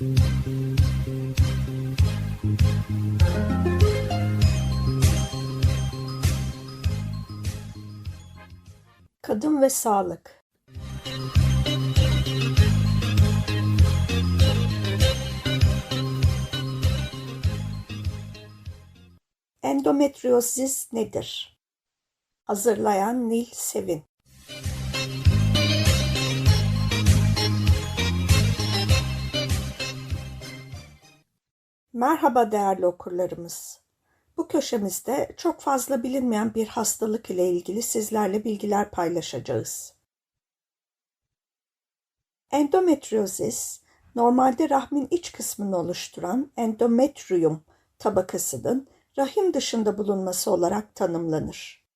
Kadın ve sağlık. Endometriozis nedir? Hazırlayan Nil Sevin. Merhaba değerli okurlarımız. Bu köşemizde çok fazla bilinmeyen bir hastalık ile ilgili sizlerle bilgiler paylaşacağız. Endometriozis, normalde rahmin iç kısmını oluşturan endometrium tabakasının rahim dışında bulunması olarak tanımlanır.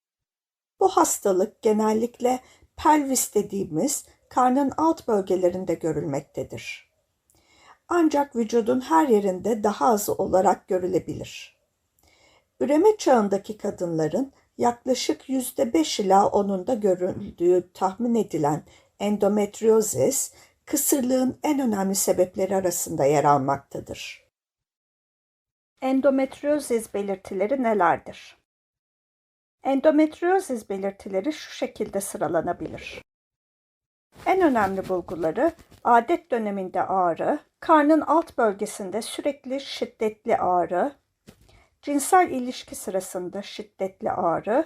Bu hastalık genellikle pelvis dediğimiz karnın alt bölgelerinde görülmektedir. Ancak vücudun her yerinde daha az olarak görülebilir. Üreme çağındaki kadınların yaklaşık %5 ila 10'unda görüldüğü tahmin edilen endometriozis, kısırlığın en önemli sebepleri arasında yer almaktadır. Endometriozis belirtileri nelerdir? Endometriozis belirtileri şu şekilde sıralanabilir. En önemli bulguları adet döneminde ağrı, karnın alt bölgesinde sürekli şiddetli ağrı, cinsel ilişki sırasında şiddetli ağrı,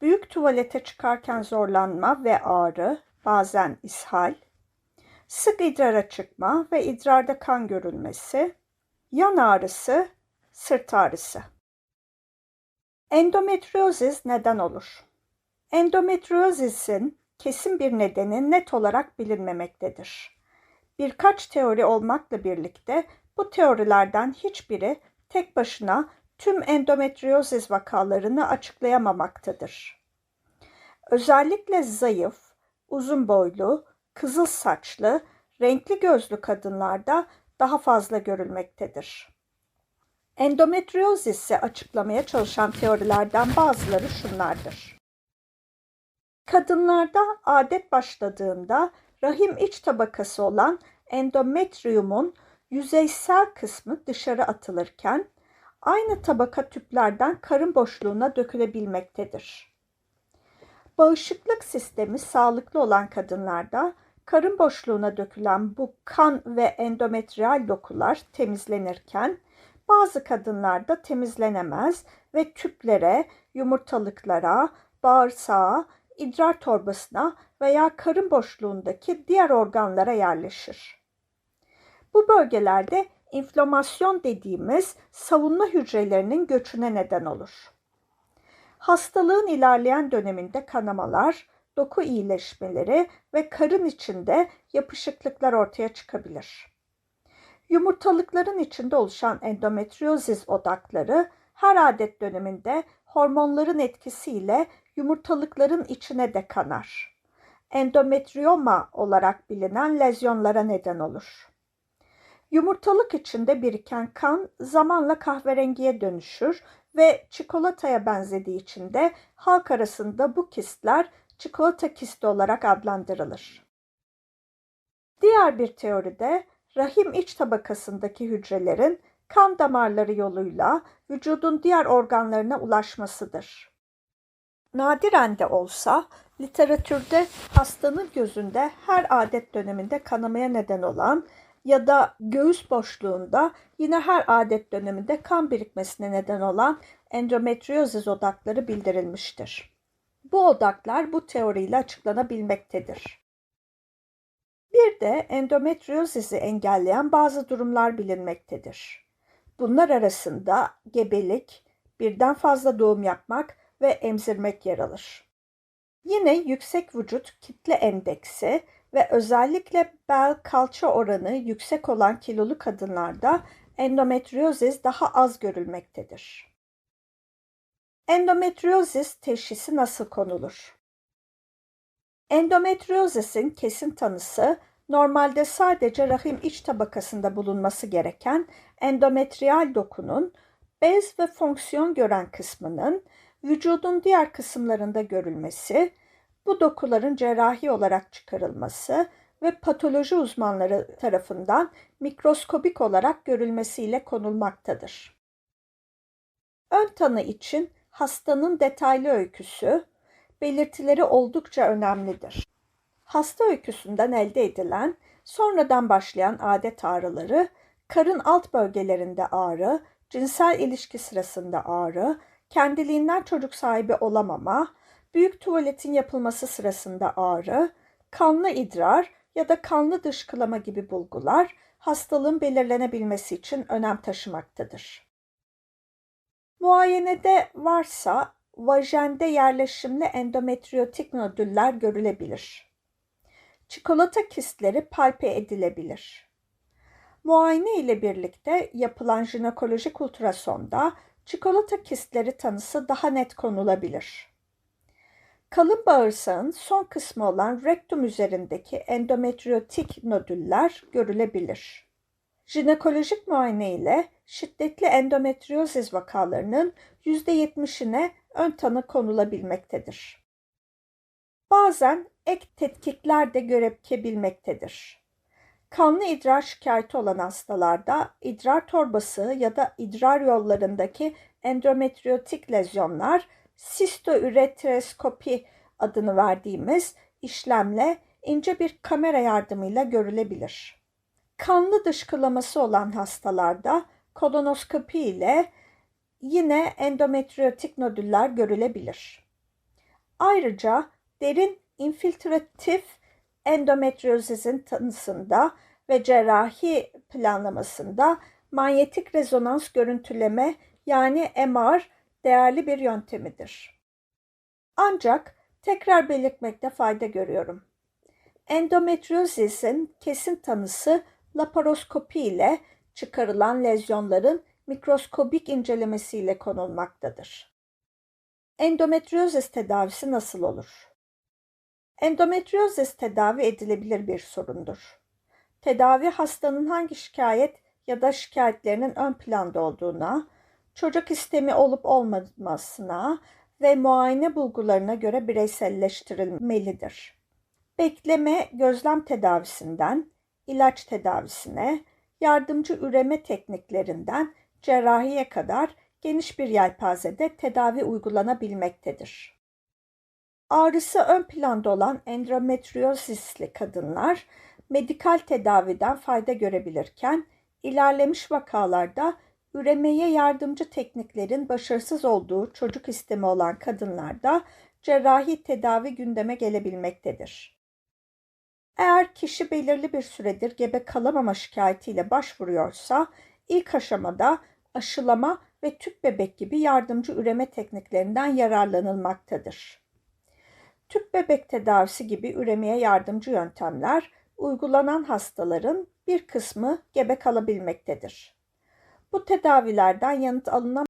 büyük tuvalete çıkarken zorlanma ve ağrı, bazen ishal, sık idrara çıkma ve idrarda kan görülmesi, yan ağrısı, sırt ağrısı. Endometriozis neden olur? Endometriozisin kesin bir nedeni net olarak bilinmemektedir. Birkaç teori olmakla birlikte bu teorilerden hiçbiri tek başına tüm endometriozis vakalarını açıklayamamaktadır. Özellikle zayıf, uzun boylu, kızıl saçlı, renkli gözlü kadınlarda daha fazla görülmektedir. Endometriozisi açıklamaya çalışan teorilerden bazıları şunlardır. Kadınlarda adet başladığında rahim iç tabakası olan endometriumun yüzeysel kısmı dışarı atılırken aynı tabaka tüplerden karın boşluğuna dökülebilmektedir. Bağışıklık sistemi sağlıklı olan kadınlarda karın boşluğuna dökülen bu kan ve endometriyal dokular temizlenirken bazı kadınlarda temizlenemez ve tüplere, yumurtalıklara, bağırsağa, idrar torbasına veya karın boşluğundaki diğer organlara yerleşir. Bu bölgelerde inflamasyon dediğimiz savunma hücrelerinin göçüne neden olur. Hastalığın ilerleyen döneminde kanamalar, doku iyileşmeleri ve karın içinde yapışıklıklar ortaya çıkabilir. Yumurtalıkların içinde oluşan endometriozis odakları her adet döneminde hormonların etkisiyle yumurtalıkların içine de kanar. Endometrioma olarak bilinen lezyonlara neden olur. Yumurtalık içinde biriken kan zamanla kahverengiye dönüşür ve çikolataya benzediği için de halk arasında bu kistler çikolata kisti olarak adlandırılır. Diğer bir teoride rahim iç tabakasındaki hücrelerin kan damarları yoluyla vücudun diğer organlarına ulaşmasıdır. Nadiren de olsa literatürde hastanın gözünde her adet döneminde kanamaya neden olan ya da göğüs boşluğunda yine her adet döneminde kan birikmesine neden olan endometriozis odakları bildirilmiştir. Bu odaklar bu teoriyle açıklanabilmektedir. Bir de endometriozisi engelleyen bazı durumlar bilinmektedir. Bunlar arasında gebelik, birden fazla doğum yapmak ve emzirmek yer alır. Yine yüksek vücut kitle endeksi ve özellikle bel kalça oranı yüksek olan kilolu kadınlarda endometriozis daha az görülmektedir. Endometriozis teşhisi nasıl konulur? Endometriozisin kesin tanısı normalde sadece rahim iç tabakasında bulunması gereken endometriyal dokunun bez ve fonksiyon gören kısmının vücudun diğer kısımlarında görülmesi, bu dokuların cerrahi olarak çıkarılması ve patoloji uzmanları tarafından mikroskobik olarak görülmesiyle konulmaktadır. Ön tanı için hastanın detaylı öyküsü, belirtileri oldukça önemlidir. Hasta öyküsünden elde edilen sonradan başlayan adet ağrıları, karın alt bölgelerinde ağrı, cinsel ilişki sırasında ağrı, kendiliğinden çocuk sahibi olamama, büyük tuvaletin yapılması sırasında ağrı, kanlı idrar ya da kanlı dışkılama gibi bulgular hastalığın belirlenebilmesi için önem taşımaktadır. Muayenede varsa vajende yerleşimli endometriotik nodüller görülebilir. Çikolata kistleri palpe edilebilir. Muayene ile birlikte yapılan jinekolojik ultrasonda çikolata kistleri tanısı daha net konulabilir. Kalın bağırsağın son kısmı olan rektum üzerindeki endometriotik nodüller görülebilir. Jinekolojik muayene ile şiddetli endometriozis vakalarının %70'ine ön tanı konulabilmektedir. Bazen ek tetkikler de görebilmektedir. Kanlı idrar şikayeti olan hastalarda idrar torbası ya da idrar yollarındaki endometriotik lezyonlar sistoüretreskopi adını verdiğimiz işlemle ince bir kamera yardımıyla görülebilir. Kanlı dışkılaması olan hastalarda kolonoskopi ile yine endometriotik nodüller görülebilir. Ayrıca derin infiltratif endometriozizin tanısında ve cerrahi planlamasında manyetik rezonans görüntüleme yani MR değerli bir yöntemidir. Ancak tekrar belirtmekte fayda görüyorum. Endometriozisin kesin tanısı laparoskopi ile çıkarılan lezyonların mikroskobik incelemesiyle konulmaktadır. Endometriozis tedavisi nasıl olur? Endometriozis tedavi edilebilir bir sorundur. Tedavi hastanın hangi şikayet ya da şikayetlerinin ön planda olduğuna, çocuk istemi olup olmamasına ve muayene bulgularına göre bireyselleştirilmelidir. Bekleme gözlem tedavisinden ilaç tedavisine, yardımcı üreme tekniklerinden cerrahiye kadar geniş bir yelpazede tedavi uygulanabilmektedir. Ağrısı ön planda olan endometriozisli kadınlar medikal tedaviden fayda görebilirken ilerlemiş vakalarda üremeye yardımcı tekniklerin başarısız olduğu çocuk istemi olan kadınlarda cerrahi tedavi gündeme gelebilmektedir. Eğer kişi belirli bir süredir gebe kalamama şikayetiyle başvuruyorsa ilk aşamada aşılama ve tüp bebek gibi yardımcı üreme tekniklerinden yararlanılmaktadır. Tüp bebek tedavisi gibi üremeye yardımcı yöntemler uygulanan hastaların bir kısmı gebe kalabilmektedir. Bu tedavilerden yanıt alınan